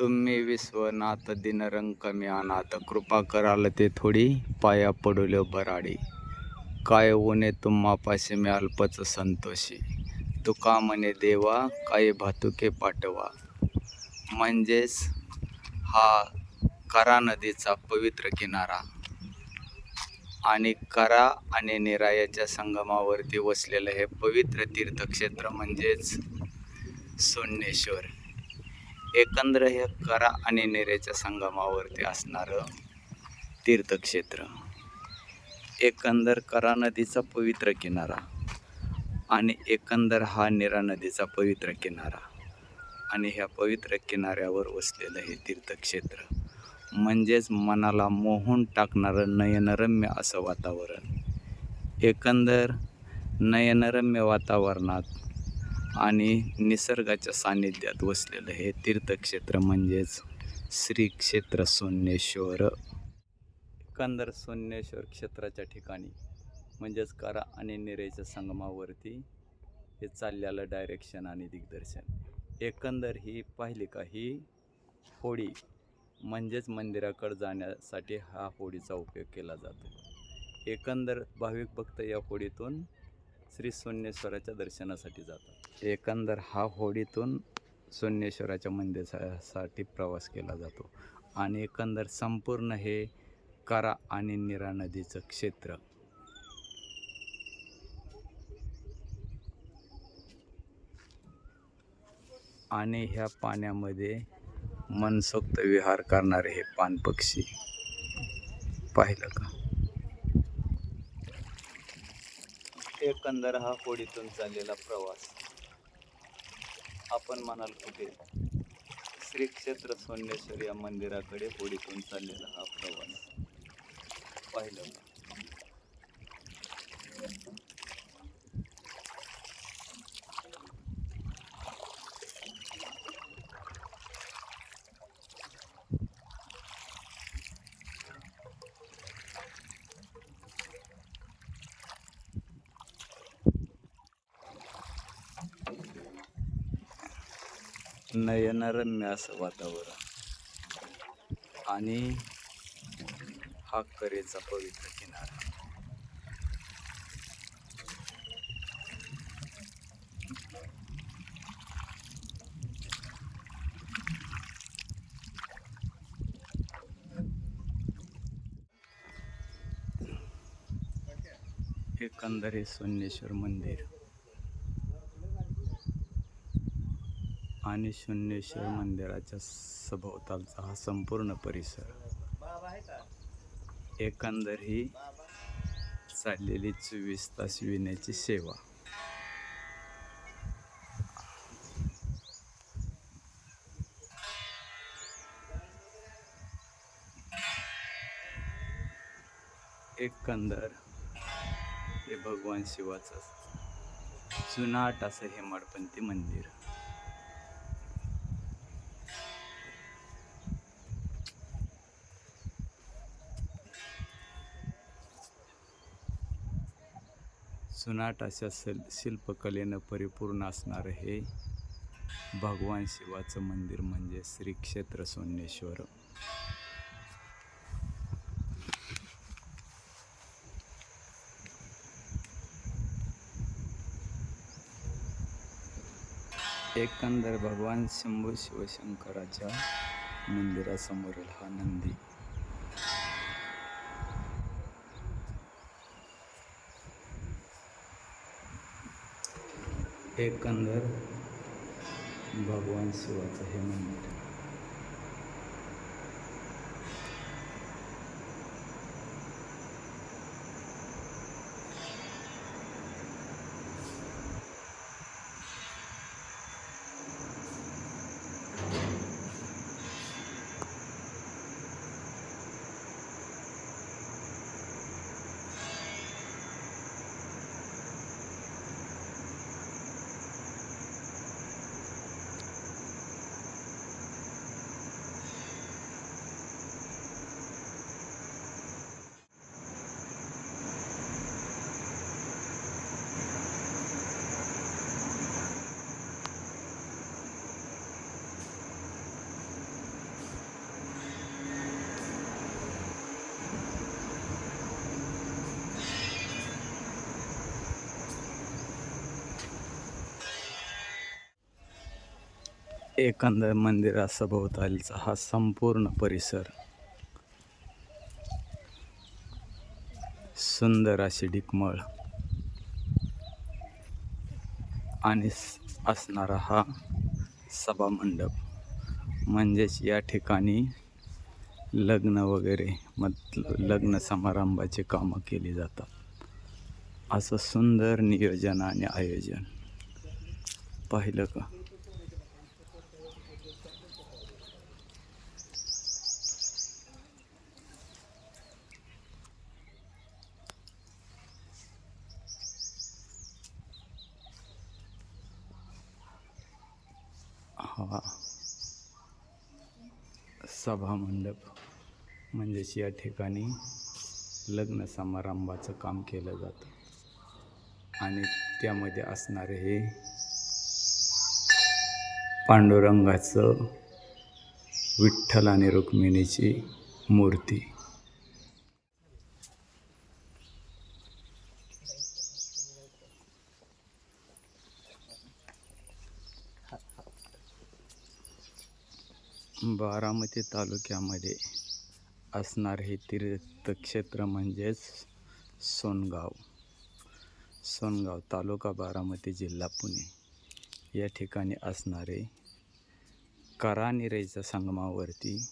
तुम्ही विश्वनाथ दिनरंग कमी अनाथ कृपा कराल ते थोडी पाया पडुल्यो बराडी. काय उने तुम्हापाशी मी अल्पच संतोषी. तुका म्हणे देवा काही भातुके पाठवा. म्हणजेच हा करा नदीचा पवित्र किनारा. आणि करा आणि निरायाच्या संगमावरती वसलेलं हे पवित्र तीर्थक्षेत्र म्हणजेच सोन्नेश्वर. एकंदर हे करा आणि नेरेच्या संगमावरती असणारं तीर्थक्षेत्र. एकंदर करा नदीचा पवित्र किनारा आणि एकंदर हा निरा नदीचा पवित्र किनारा. आणि ह्या पवित्र किनाऱ्यावर वसलेलं हे तीर्थक्षेत्र म्हणजेच मनाला मोहून टाकणारं नयनरम्य असं वातावरण. एकंदर नयनरम्य वातावरणात आणि निसर्गाच्या सान्निध्यात वसलेलं हे तीर्थक्षेत्र म्हणजेच श्री क्षेत्र सोन्नेश्वर. एकंदर सोन्नेश्वर क्षेत्राच्या ठिकाणी म्हणजेच करा आणि निरेच्या संगमावरती हे चाललेलं डायरेक्शन आणि दिग्दर्शन. एकंदर ही पाहिली का ही होडी म्हणजेच मंदिराकडे जाण्यासाठी हा होडीचा उपयोग केला जातो. एकंदर भाविक भक्त या होडीतून श्री सोन्नेश्वराच्या दर्शनासाठी जातात. एकंदर हा होडीतून सोन्नेश्वराच्या मंदिरासाठी प्रवास केला जातो. आणि एकंदर संपूर्ण हे करा आणि निरा नदीचं क्षेत्र. आणि ह्या पाण्यामध्ये मनसोक्त विहार करणारे हे पानपक्षी. पाहिलं का? एकंदर हा होडीतून चाललेला प्रवास. आपण म्हणाल कुठे श्री क्षेत्र सोन्नेश्वर या मंदिराकडे होडीतून चाललेला हा प्रवास. पाहिलं. नयनरम्य असं वातावरण. आणि हा करेचा पवित्र किनारा. एकंदर सोनेश्वर सोन्नेश्वर मंदिर. आणि शून्येश्वर मंदिराच्या सभोवतालचा हा संपूर्ण परिसर. एकंदर ही चाललेली चोवीस तास विण्याची सेवा. एकंदर हे भगवान शिवाचं जुनाट असं हेमाडपंथी मंदिर. सुनाट अशा सल शिल्पकलेनं परिपूर्ण असणारं हे भगवान शिवाचं मंदिर म्हणजे श्री क्षेत्र सोन्नेश्वर. एकंदर भगवान शंभू शिवशंकराच्या मंदिरासमोरील हा नंदी एकंदर भगवान शिवाचं हे मंदिर. एकंदर मंदिरासभोवतालचा हा संपूर्ण परिसर सुंदर अशी डिकमळ आणि असणारा हा सभामंडप. म्हणजेच या ठिकाणी लग्न वगैरे मत लग्न समारंभाची कामं केली जातात. असं सुंदर नियोजन आणि आयोजन. पाहिलं का? हा. सभामंडप म्हणजेच या ठिकाणी लग्न समारंभाचं काम केलं जातं. आणि त्यामध्ये असणारे हे पांडुरंगाचं विठ्ठल आणि रुक्मिणीची मूर्ती. बारामती तालुक्यामध्ये असणारे हे तीर्थक्षेत्र म्हणजेच सोनगाव. सोनगाव तालुका बारामती जिल्हा पुणे. या ठिकाणी असणारे करानिरेच्या संगमावरती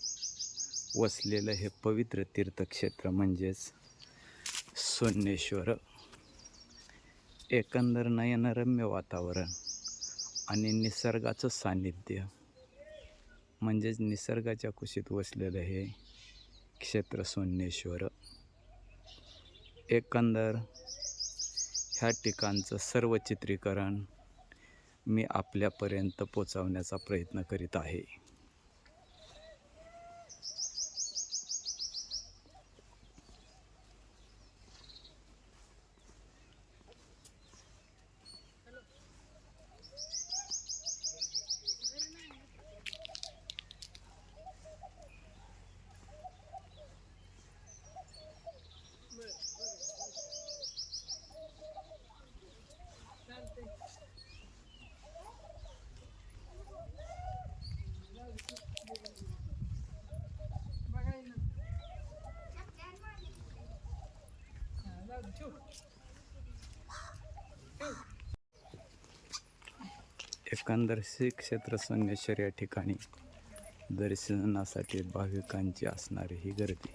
वसलेलं हे पवित्र तीर्थक्षेत्र म्हणजेच सोन्नेश्वर एकंदर नयनरम्य वातावरण आणि निसर्गाचं सान्निध्य. म्हणजेच निसर्गाच्या कुशीत वसलेलं हे क्षेत्र सोन्नेश्वर एकंदर ह्या ठिकाणचं सर्व चित्रीकरण मी आपल्यापर्यंत पोचवण्याचा प्रयत्न करीत आहे. एकंदर श्री क्षेत्र संगेश्वर या ठिकाणी दर्शनासाठी भाविकांची असणारी ही गर्दी.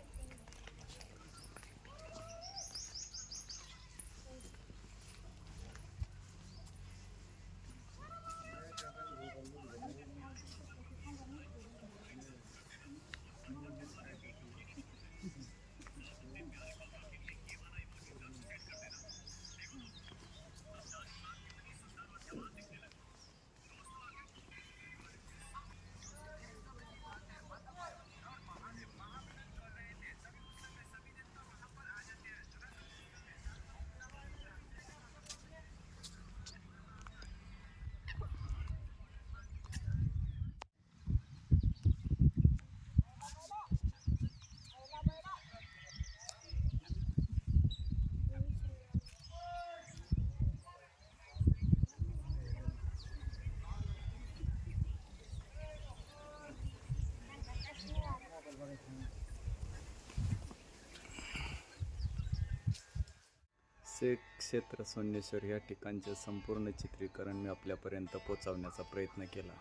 श्री क्षेत्र सोन्नेश्वर या ठिकाणचे संपूर्ण चित्रीकरण मी आपल्यापर्यंत पोचवण्याचा प्रयत्न केला.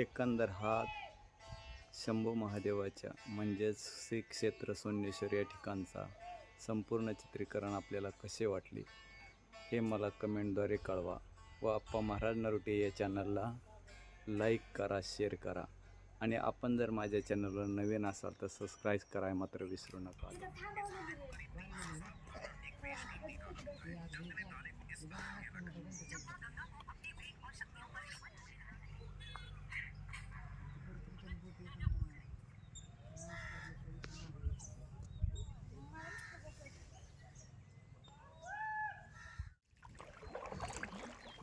एकंदर हा शंभू महादेवाच्या म्हणजेच श्री क्षेत्र सोन्नेश्वर या ठिकाणचा संपूर्ण चित्रीकरण आपल्याला कसे वाटले हे मला कमेंटद्वारे कळवा व आप्पा महाराज नरोटे या चॅनलला लाईक करा शेअर करा आणि आपण जर माझ्या चॅनलवर नवीन असाल तर सबस्क्राईब कराय मात्र विसरू नका.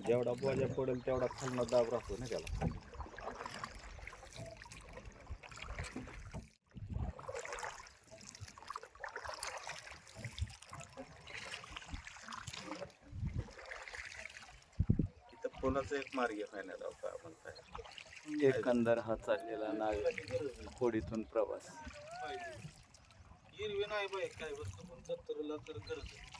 जेवढा बोजा पडेल तेवढा खालना दाब राहतो ना त्याला. पुण्याचा एक मार्ग फायनल होता आपण काय एकंदर हा चाललेला नाग होडीतून प्रवास. हिरवी नाही बाई काय वस्तू पण जत्रेला तर गरज आहे.